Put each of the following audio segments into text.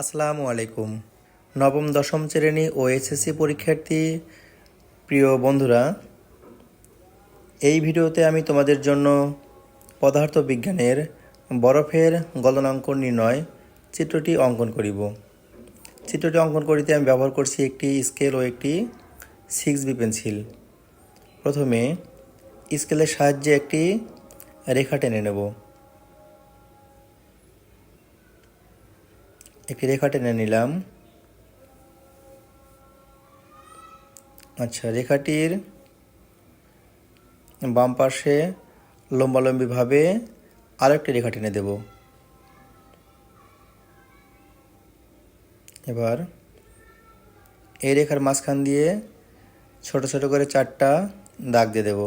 আসসালামু আলাইকুম। নবম, দশম শ্রেণি ও এসএসসি পরীক্ষার্থী, প্রিয় বন্ধুরা, এই ভিডিওতে আমি তোমাদের জন্য পদার্থ বিজ্ঞানের বরফের গলনাঙ্ক নির্ণয় চিত্রটি অঙ্কন করিব। চিত্রটি অঙ্কন করিতে আমি ব্যবহার করছি একটি স্কেল ও একটি সিক্স বি পেন্সিল। প্রথমে স্কেলের সাহায্যে একটি রেখা টেনে নেব। একটি রেখা টেনে নিলাম। আচ্ছা রেখাটির বাম পাশে লম্বালম্বিভাবে আরেকটি রেখা টেনে দেব। এবার এই রেখার মাঝখান দিয়ে ছোট ছোট করে চারটা দাগ দিয়ে দেব।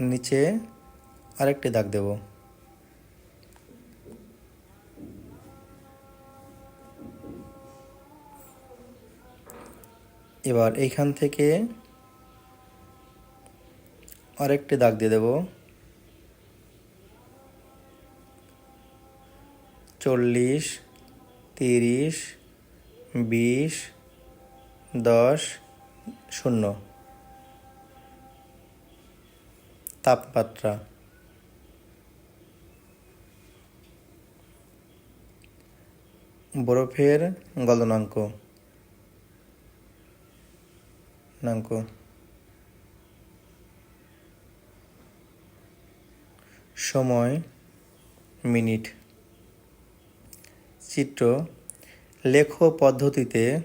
নিচে আরেকটি দাগ দেব। এবার এইখান থেকে আরেকটি দাগ দিয়ে দেব। চল্লিশ, তিরিশ, বিশ, দশ, শূন্য। তাপমাত্রা। বরফের গলনাঙ্ক। নাঙ্ক। সময় মিনিট। চিত্র লেখ পদ্ধতিতে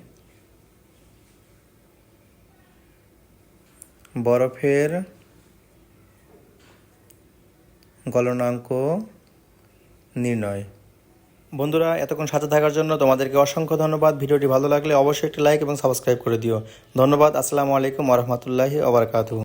বরফের গলনাঙ্ক নির্ণয়। বন্ধুরা, এতক্ষণ সাথে থাকার জন্য তোমাদেরকে অসংখ্য ধন্যবাদ। ভিডিওটি ভালো লাগলে অবশ্যই একটি লাইক এবং সাবস্ক্রাইব করে দিও। ধন্যবাদ, আসসালামু আলাইকুম ওরহমতুল্লাহি ওবরাকাতুহু